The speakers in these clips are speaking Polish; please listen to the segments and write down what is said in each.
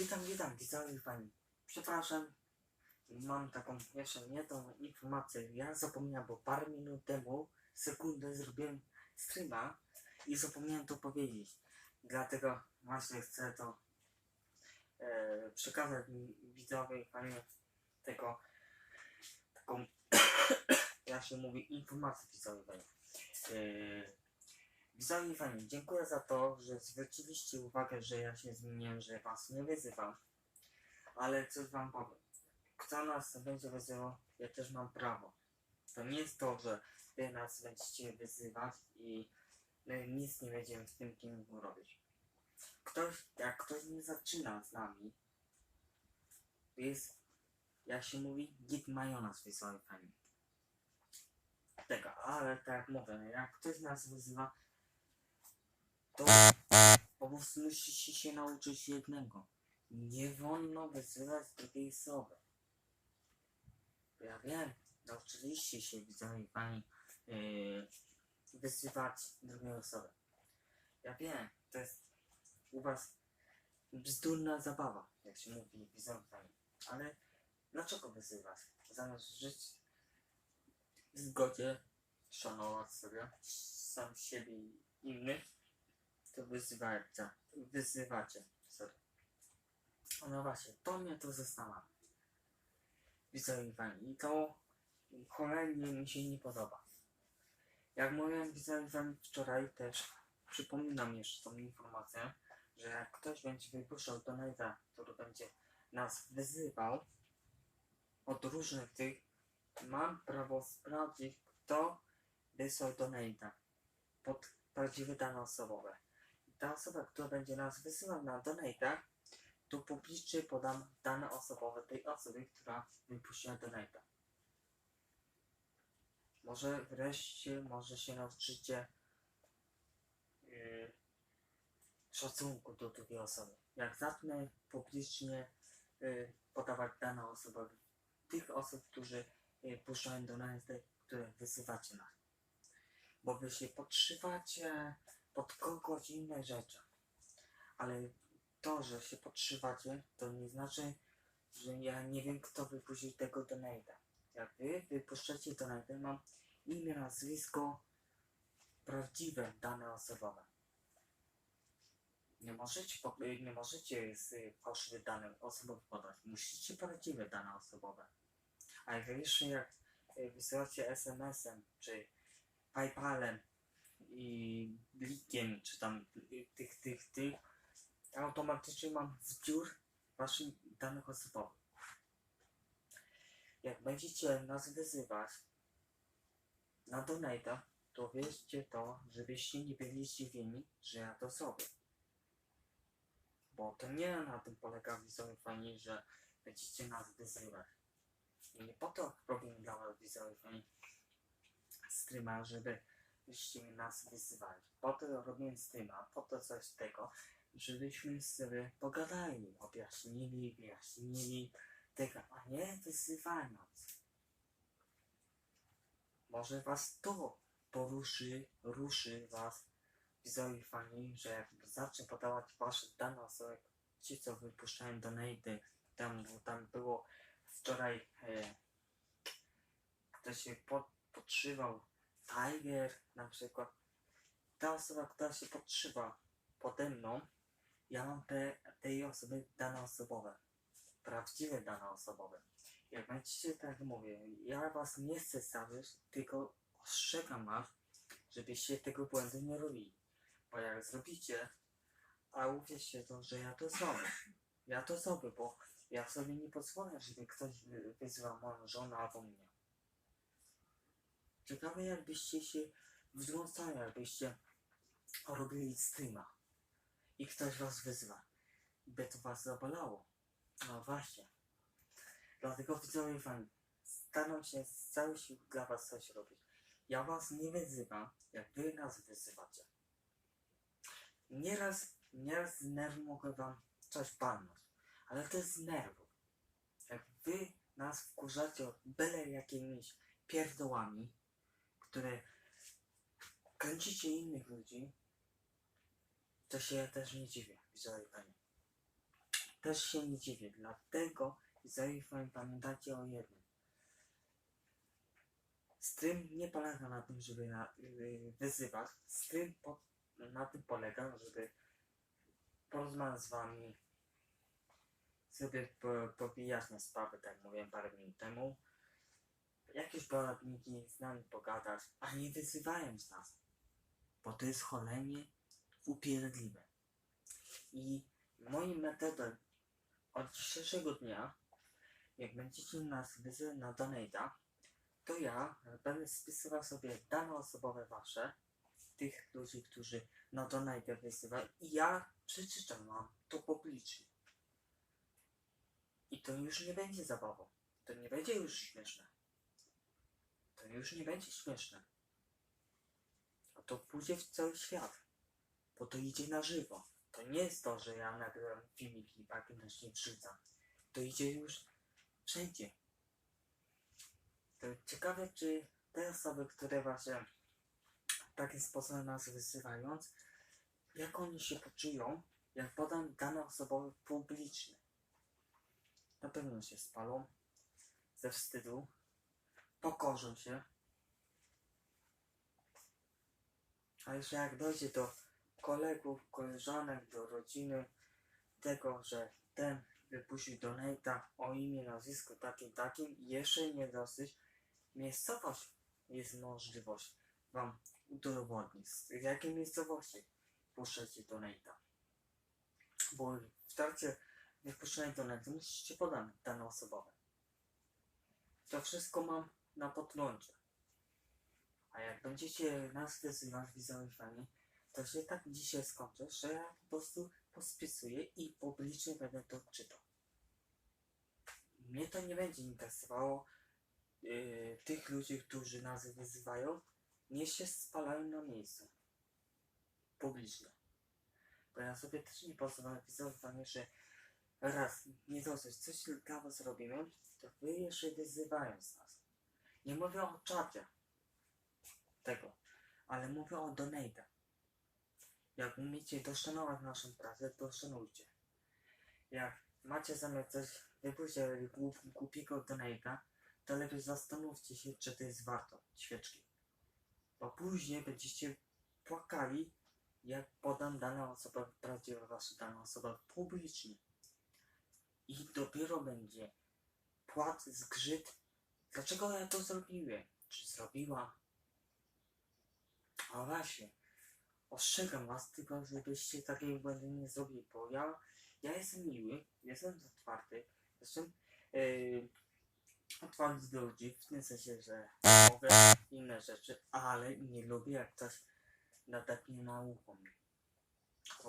Witam, witam, widzowie pani. Przepraszam, mam taką jeszcze nie tą informację. Ja zapomniałem, bo parę minut temu, sekundę zrobiłem streama i zapomniałem to powiedzieć. Dlatego właśnie chcę to e, przekazać mi- widzowie pani tego taką, jak się mówi, informację widzowie pani. E, Widzowie fani, dziękuję za to, że zwróciliście uwagę, że ja się zmieniłem, że was nie wyzywam. Ale coś wam powiem. Kto nas będzie wyzywał, ja też mam prawo. To nie jest to, że wy nas będziecie wyzywać i my nic nie będziemy w tym kierunku robić. Ktoś, jak ktoś nie zaczyna z nami, to jest, jak się mówi, git majonez widzowie fani. Tego, ale tak jak mówię, jak ktoś nas wyzywa, to po prostu musicie się nauczyć jednego. Nie wolno wyzywać drugiej osoby. Ja wiem, nauczyliście się, widzowie pani, yy, wyzywać drugiej osoby. Ja wiem, to jest u was bzdurna zabawa, jak się mówi, widzowie pani. Ale dlaczego wyzywać? Zamiast żyć w zgodzie, szanować sobie, sam siebie i innych, to wyzywacie, wyzywacie, sorry. No właśnie, to mnie to zastanawia. Widzowie fani, i to cholernie mi się nie podoba. Jak mówiłem widzowie wczoraj też, przypominam jeszcze tą informację, że jak ktoś będzie wypuszczał donate'a, który będzie nas wyzywał od różnych tych, mam prawo sprawdzić, kto wysłał donate'a pod prawdziwe dane osobowe ta osoba, która będzie nas wysyłać na donate'a, to publicznie podam dane osobowe tej osoby, która wypuściła donate'a. Może wreszcie, może się nauczycie yy, szacunku do drugiej osoby. Jak zacznę publicznie yy, podawać dane osobowe tych osób, którzy yy, puszczają donate'y, które wysyłacie nas. Bo wy się podszywacie, pod kogoś inne rzeczy. Ale to, że się podszywacie, to nie znaczy, że ja nie wiem, kto wypuścił tego donate'a. Jak wy wypuszczacie donate'a, mam imię, nazwisko, prawdziwe dane osobowe. Nie możecie, nie możecie z fałszywych danych osobowych podać. Musicie prawdziwe dane osobowe. A jeszcze jak wysyłacie SMS-em, czy PayPalem, i blikiem, czy tam tych, tych, tych, automatycznie mam zbiór waszych danych osobowych. Jak będziecie nas wyzywać na donata, to wierzcie to, żebyście nie byli zdziwieni, że ja to zrobię. Bo to nie na tym polega widzowie fani, że będziecie nas wyzywać. I nie po to robię dla was widzowie fani streama, żeby byście nas wyzywali. Po to robię streama, po to coś tego, żebyśmy sobie pogadali, objaśnili, wyjaśnili tego, a nie wyzywając. Może was to poruszy, ruszy was, widzowie fani, że zacznę podawać wasze dane osoby, ci co wypuszczają donaty, tam, tam było wczoraj e, ktoś się pod, podszywał Tiger na przykład. Ta osoba, która się podszywa pode mną, ja mam te, tej osoby dane osobowe. Prawdziwe dane osobowe. Jak będziecie tak mówię, ja was nie chcę stawiać, tylko ostrzegam was, żebyście tego błędu nie robili. Bo jak zrobicie, a uwierzcie to, że ja to zrobię. Ja to zrobię, bo ja sobie nie pozwolę, żeby ktoś wy- wyzwał moją żonę albo mnie. Ciekawe jakbyście się wtrącali, jakbyście robili streama i ktoś was wyzwa. By to was zabolało. No właśnie. Dlatego widzowie fani, staram się z całej siły dla was coś robić. Ja was nie wyzywam, jak wy nas wyzywacie. Nieraz, nieraz z nerwu mogę wam coś palnąć, ale to jest z nerwu. Jak wy nas wkurzacie byle jakimiś pierdołami, które kręcicie innych ludzi, to się też nie dziwię, pani. też się nie dziwię. Dlatego zaufaj, pamiętajcie o jednym. Stream nie polega na tym, żeby na, yy, wyzywać. Stream po, na tym polega, żeby porozmawiać z wami, sobie po, powyjaśniać sprawy, tak jak mówiłem parę minut temu. Jakieś poradniki z nami pogadać, a nie wyzywając nas. Bo to jest cholernie upierdliwe. I moim metodą od dzisiejszego dnia, jak będziecie nas wyzywać na donate'a, to ja będę spisywał sobie dane osobowe wasze, tych ludzi, którzy na donate wysyłają i ja przeczytam wam to publicznie. I to już nie będzie zabawą. To nie będzie już śmieszne. To już nie będzie śmieszne. A to pójdzie w cały świat. Bo to idzie na żywo. To nie jest to, że ja nagrywam filmik i tak nie wrzucam. To idzie już wszędzie. To ciekawe, czy te osoby, które właśnie takim sposobem nas wyzywając, jak oni się poczują, jak podam dane osobowe publiczne. Na pewno się spalą ze wstydu, pokorzą się. A jeszcze jak dojdzie do kolegów, koleżanek, do rodziny, tego, że ten wypuścił donate'a o imię, nazwisku takim, takim jeszcze nie dosyć, miejscowość jest możliwość wam udowodnić, z jakiej miejscowości puszczacie donate'a. Bo w trakcie wypuszczania donate'u musicie podać dane osobowe. To wszystko mam na podglądzie. A jak będziecie nas wyzywać wizualizowani, to się tak dzisiaj skończy, że ja po prostu pospisuję i publicznie będę to czytał. Mnie to nie będzie interesowało yy, tych ludzi, którzy nas wyzywają, nie się spalają na miejscu. Publicznie. Bo ja sobie też nie pozwolę wizualizowanie, że raz, nie dosyć, coś dla was robimy, to wy jeszcze wyzywając nas. Nie mówię o czacie tego, ale mówię o donate. Jak umiecie doszanować naszą pracę, to szanujcie. Jak macie zamiar coś wypuścić głup, głupiego donate'a, to lepiej zastanówcie się, czy to jest warto świeczki. Bo później będziecie płakali, jak podam dana osoba, prawdziwa wasza dana osoba publicznie. I dopiero będzie płat, zgrzyt. Dlaczego ja to zrobiłem? Czy zrobiła? A właśnie, ostrzegam was tylko, żebyście takiego błędu nie zrobili, bo ja, ja jestem miły, jestem otwarty, jestem yy, otwarty do ludzi, w tym sensie, że mogę inne rzeczy, ale nie lubię jak ktoś nadepnie na ucho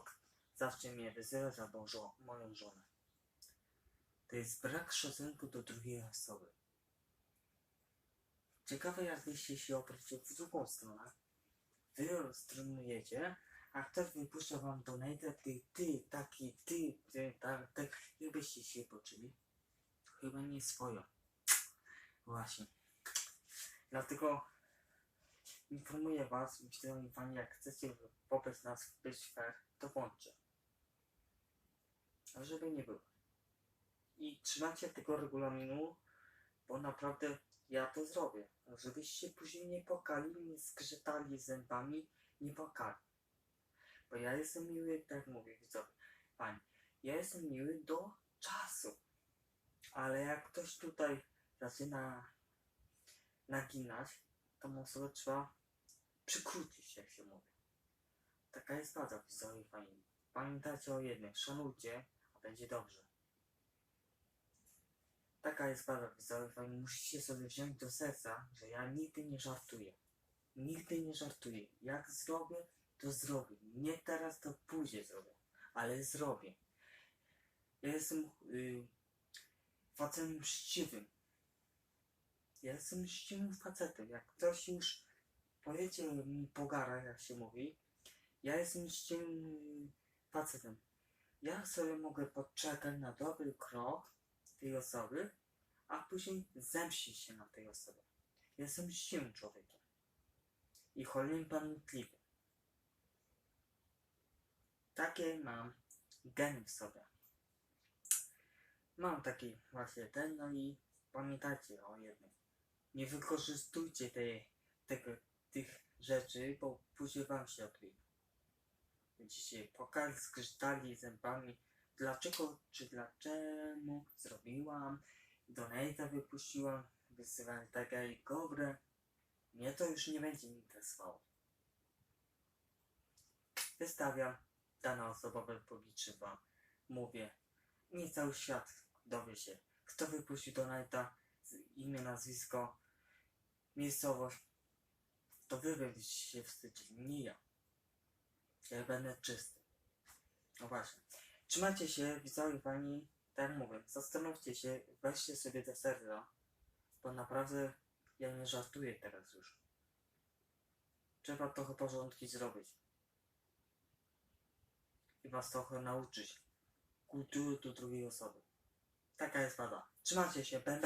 k- zawsze mnie wyzywać albo żo moją żonę. To jest brak szacunku do drugiej osoby. Ciekawe jakbyście się obrócili w drugą stronę. Wy stronujecie, a ktoś wypuszcza wam donate, ty, ty, taki, ty, ty, tak, tak. Jakbyście się poczuli? Chyba nie swoją. Właśnie. Dlatego informuję was, myślę wam, jak chcecie wobec nas być fair, to włączę. A żeby nie było. I trzymajcie tego regulaminu, bo naprawdę ja to zrobię. Żebyście później nie płakali, nie zgrzytali zębami, nie płakali. Bo ja jestem miły, tak mówię widzowie. Pani, ja jestem miły do czasu. Ale jak ktoś tutaj zaczyna naginać, mu sobie trzeba przykrócić, jak się mówi. Taka jest prawda, widzowie fajni. Pamiętajcie o jednym, szanujcie, a będzie dobrze. Taka jest prawda, widzowie. Musicie sobie wziąć do serca, że ja nigdy nie żartuję. Nigdy nie żartuję. Jak zrobię, to zrobię. Nie teraz, to później zrobię. Ale zrobię. Ja jestem yy, facetem uczciwym. Ja jestem uczciwym facetem. Jak ktoś już powiecie mi pogara, jak się mówi, ja jestem uczciwym yy, facetem. Ja sobie mogę poczekać na dobry krok tej osoby, a później zemścić się na tej osobie. Jestem uczciwym człowiekiem. I cholernie pamiętliwy. Takie mam geny w sobie. Mam taki właśnie ten, no i pamiętajcie o jednym. Nie wykorzystujcie tej, tego, tych rzeczy, bo później wam się odbije. Będziecie płakali, skrzytali zębami. Dlaczego, czy dlaczego zrobiłam? Donate'a wypuściłam, wysyłałem takie i dobre. Mnie to już nie będzie interesowało. Wystawiam, dana osoba wypubliczyła. Mówię, niech cały świat dowie się, kto wypuścił Donate'a, z- imię, nazwisko, miejscowość. To wy będziecie się wstydzić, nie ja. Ja będę czysty. No właśnie. Trzymajcie się, widzowie pani, tak mówię, zastanówcie się, weźcie sobie do serca, bo naprawdę ja nie żartuję teraz już. Trzeba trochę porządki zrobić. I was trochę nauczyć kultury do drugiej osoby. Taka jest pada. Trzymajcie się, bam.